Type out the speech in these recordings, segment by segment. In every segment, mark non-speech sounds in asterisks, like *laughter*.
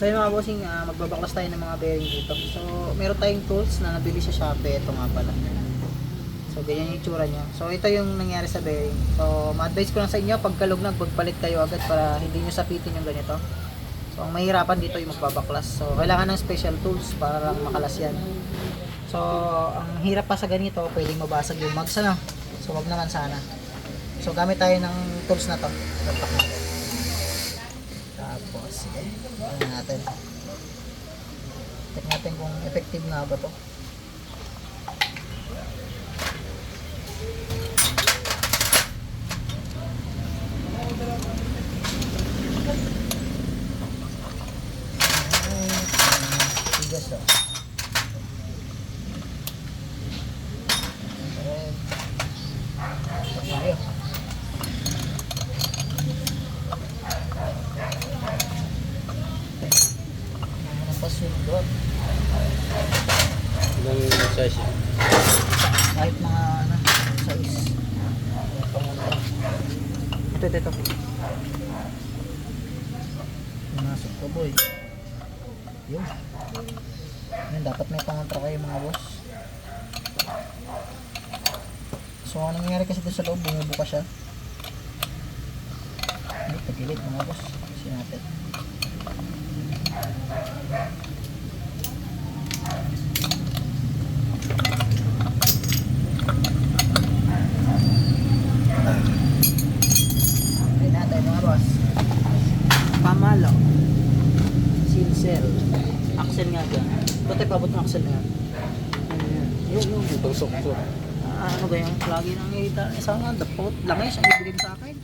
So yung mga bossing, ah, magbabaklas tayo ng mga bearing dito. So meron tayong tools na nabili sa Shopee. Ito nga pala. So ganyan yung itsura niya. So ito yung nangyari sa bearing. So ma-advise ko lang sa inyo, pagkalugnag, magpalit kayo agad para hindi nyo sapitin yung ganito. So ang mahirapan dito yung magbabaklas. So kailangan ng special tools para lang makalas yan. So ang hirap pa sa ganito, pwedeng mabasag yung mags ano. So wag naman sana. So gamit tayo ng tools na to. Tatak. Sige. Tingnan natin. Check natin kung effective nga ba to. Tigas oh. Correct. Tayo. Ano sundot? Ilang size yan? Kahit mga ano, size. Ito, ito, ito. Pumasok ko boy. Yun. Yun, dapat may pangontra kayo mga boss. So, anong nangyari kasi doon sa loob, bumubuka siya. Ay, tagilid mga boss. Kasi natin. Ayun natin mga boss. Pamalo. Sincel. Axel nga dyan. Ba't tayo pabot ng axle na yan? Ayan. Yung, yung. Itong sok-sok. Ah, ano ba yung lagi nang ita? Isa nga, dapot. Langis ang ibigay sa akin.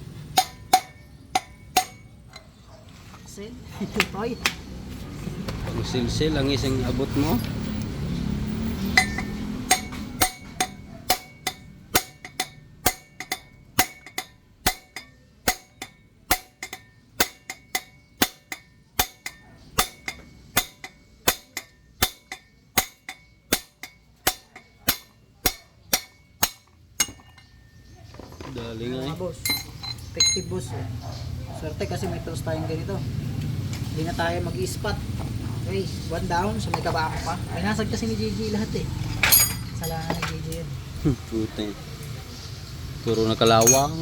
Axel. *laughs* Toy. Ang silsil, ang isang abot mo. Dali nga eh. Boss. Effective boss. Eh. Swerte kasi may tools tayong ganito. Hindi na tayo mag-spot. Okay, one down. So may kabako pa. Pinasag kasi ni Gigi lahat eh. Salamat ni Gigi yun. Puta eh. Puro nakalawang.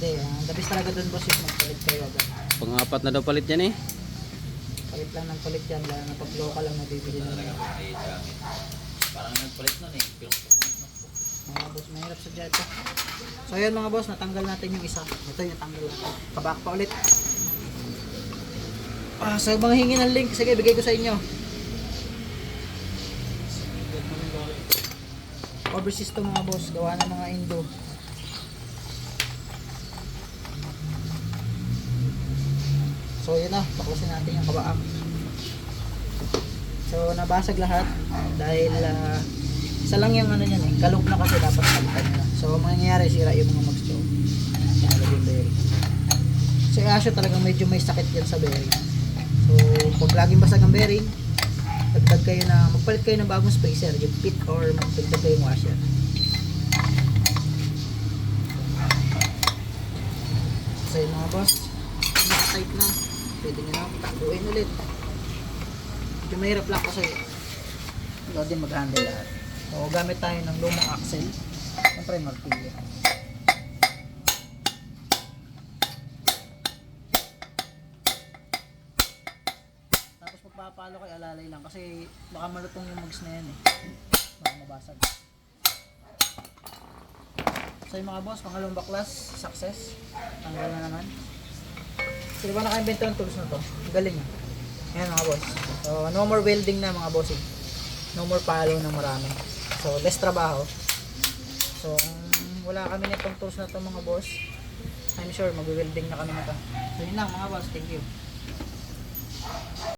Hindi, ang the best talaga doon boss is magpalit kayo agad. Pang-apat na daw palit yan eh. Palit lang ng palit yan. Lalo na pag local lang nabibili nila. Mahirap sa ito. So yun mga boss, natanggal natin yung isa. Ito yung tanggal natin. Kabak pa ulit. Ah, sa mga hingi ng link, sige, bigay ko sa inyo. Overseas to mga boss, gawa ng mga Indo. So yun na, baklasin natin yung kabaak. So nabasag lahat dahil ah, isa lang yung ano yan eh, kalog na kasi dapat palitan nila. So ang mangyayari sira yung mga mags. Nalagay yung bearing. So yung Asio talagang medyo may sakit yan sa bearing. So pag laging basag ang bearing, dagdag kayo na, magpalit kayo ng bagong spacer, yung pit or magdagdag kayo ng washer. So yun mga boss, tight na, pwede nyo na taguin ulit. Medyo mahirap lang kasi ikaw din mag-handle lahat. So, gamit tayo ng lumang axle. Siyempre, martilyo. Tapos magpapalo kay alalay lang kasi baka malutong yung mags na yan eh. Baka mabasag. So yung mga boss, pangalawang baklas, success. Tanggal na naman. Sino ba naka-invento ng tools na to? Galing ah. Ayan mga boss. So, no more welding na mga bossing. No more palo ng marami. So, less trabaho. So, wala kami nitong tools na to mga boss, I'm sure mag-welding na kami na to. So, yun lang mga boss. Thank you.